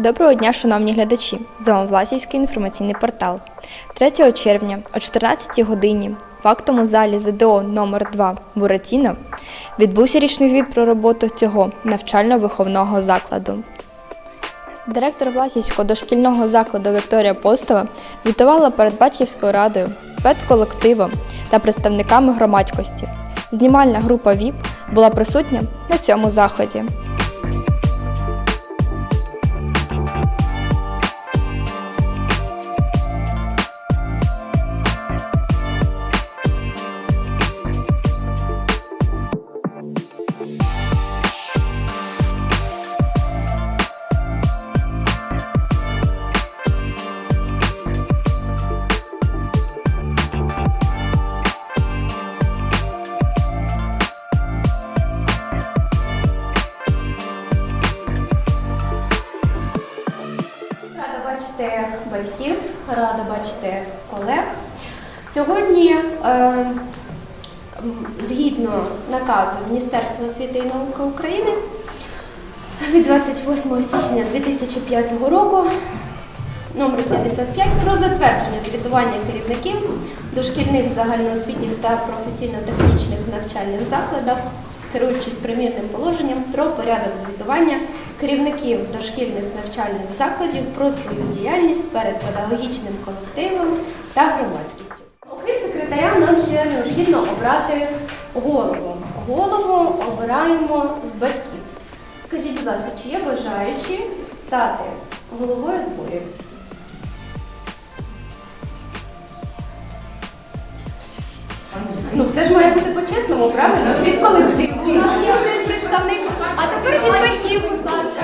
Доброго дня, шановні глядачі! З вами Власівський інформаційний портал. 3 червня о 14 годині в актовому залі ЗДО номер 2 Буратіно відбувся річний звіт про роботу цього навчально-виховного закладу. Директор Власівського дошкільного закладу Вікторія Постова звітувала перед батьківською радою, педколективом та представниками громадськості. Знімальна група ВІП була присутня на цьому заході. Рада бачити колег. Сьогодні, е, згідно наказу Міністерства освіти і науки України від 28 січня 2005 року номер 55 про затвердження звітування керівників дошкільних загальноосвітніх та професійно-технічних навчальних закладах, керуючись примірним положенням про порядок звітування керівників дошкільних навчальних закладів про свою діяльність перед педагогічним колективом та громадськістю. Окрім секретаря, нам ще необхідно обрати голову. Голову обираємо з батьків. Скажіть, будь ласка, чи є бажаючі стати головою зборів? Ну, все ж має бути по-чесному, правильно? Від колективу. У нас є один представник, а тепер від батьків, будь ласка.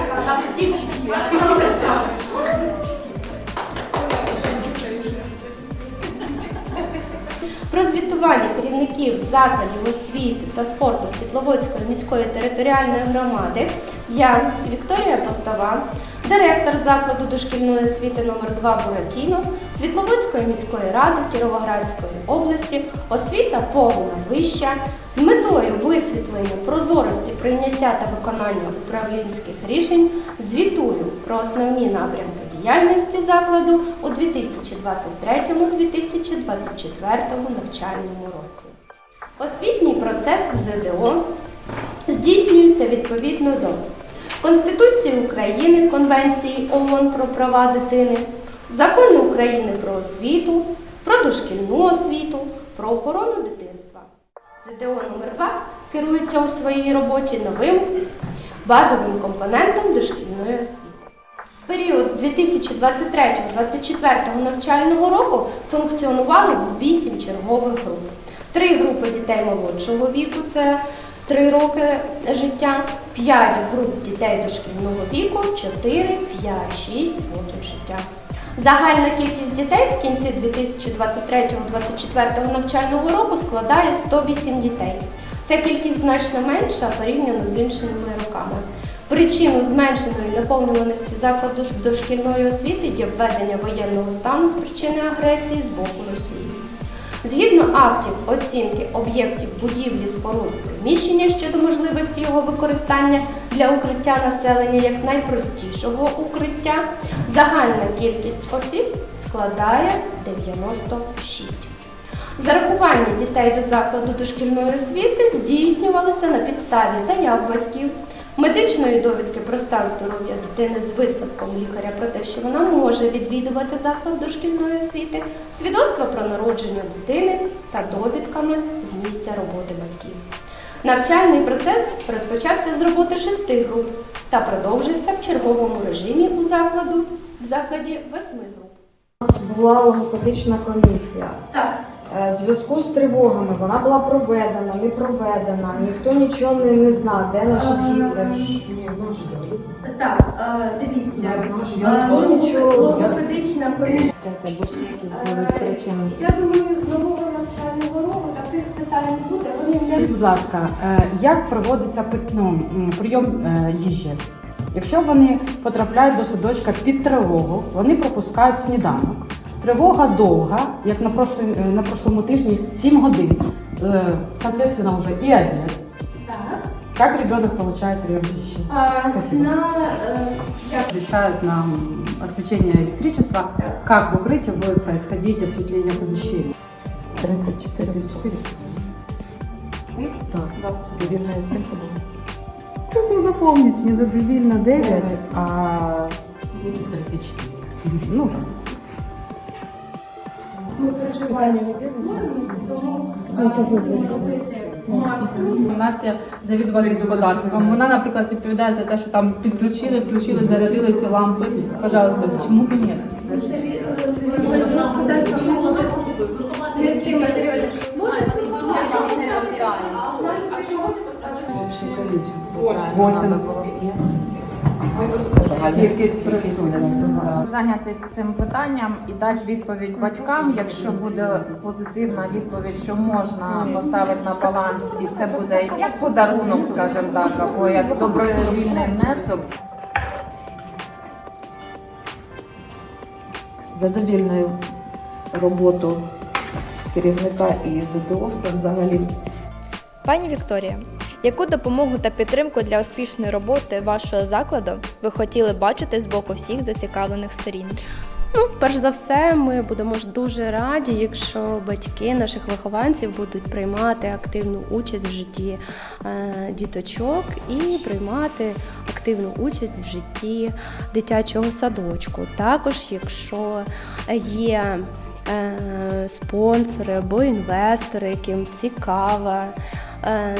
Про звітування керівників закладів освіти та спорту Світловодської міської територіальної громади я, Вікторія Постова, директор закладу дошкільної освіти номер 2 Буратіно Світловодської міської ради Кіровоградської області, освіта повна вища з метою висвітлення прозорості прийняття та виконання управлінських рішень звітую про основні напрямки діяльності закладу у 2023-2024 навчальному році. Освітній процес в ЗДО здійснюється відповідно до Конституції України, Конвенції ООН про права дитини, Закону України про освіту, про дошкільну освіту, про охорону дитинства. ЗДО номер 2 керується у своїй роботі новим базовим компонентом дошкільної освіти. В період 2023-2024 навчального року функціонувало 8 чергових груп. Три групи дітей молодшого віку це 3 роки життя, 5 груп дітей дошкільного віку, 4, 5, 6 років життя. Загальна кількість дітей в кінці 2023-2024 навчального року складає 108 дітей. Ця кількість значно менша порівняно з іншими роками. Причиною зменшеної наповнюваності закладу дошкільної освіти є введення воєнного стану з причини агресії з боку Росії. Згідно актів оцінки об'єктів будівлі споруд приміщення щодо можливості його використання для укриття населення як найпростішого укриття, загальна кількість осіб складає 96. Зарахування дітей до закладу дошкільної освіти здійснювалося на підставі заяв батьків, медичної довідки про стан здоров'я дитини з висновком лікаря про те, що вона може відвідувати заклад дошкільної освіти, свідоцтва про народження дитини та довідками з місця роботи батьків. Навчальний процес розпочався з роботи шести груп та продовжився в черговому режимі у закладу в закладі восьми груп. У нас була логопедична комісія. Так, зв'язку з тривогами вона була проведена, не проведена, ніхто нічого не, не знав, де наші діти. так, е, дивіться, е, нічого- логопедична комісія. Я думаю, з нового навчального року таких питань не буде. Вони не Скажіть, будь ласка, е, як проводиться пит- ну, м, прийом е, їжі? Якщо вони потрапляють до садочка під тривогу, вони пропускають сніданок. Тривога довга, як на прошлому, на прошлому тижні, 7 годин. Е, Соответственно, вже і обід. так. Как ребенок получает прием пищи? Спасибо. На е, Решают нам отключение электричества. Как в укрытии будет происходить осветление помещения? 34. 34. Так, задовільна скільки було? Це треба помнити, не задовільна 9, а... 34. Ну, так. У нас є завідувач господарством. Вона, наприклад, відповідає за те, що там підключили, включили, зарядили ці лампи. Пожалуйста, чому б і ні? Восемь. Зайнятися цим питанням і дати відповідь батькам. Якщо буде позитивна відповідь, що можна поставити на баланс, і це буде як подарунок, скажімо так, або як добровільний внесок. задовільною роботу керівника і ЗДО все взагалі Пані Вікторія, яку допомогу та підтримку для успішної роботи вашого закладу ви хотіли бачити з боку всіх зацікавлених сторін? Ну, перш за все, ми будемо ж дуже раді, якщо батьки наших вихованців будуть приймати активну участь в житті е, діточок і приймати активну участь в житті дитячого садочку. Також, якщо є спонсори або інвестори, яким цікаве е,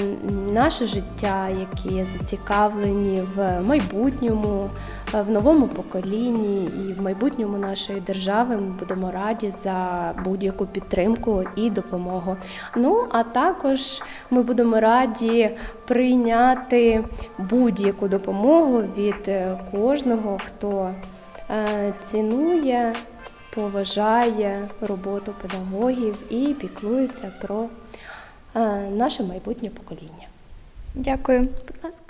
наше життя, які зацікавлені в майбутньому, е, в новому поколінні і в майбутньому нашої держави, ми будемо раді за будь-яку підтримку і допомогу. Ну а також ми будемо раді прийняти будь-яку допомогу від е, кожного, хто е, цінує поважає роботу педагогів і піклується про е, наше майбутнє покоління. Дякую. Будь ласка.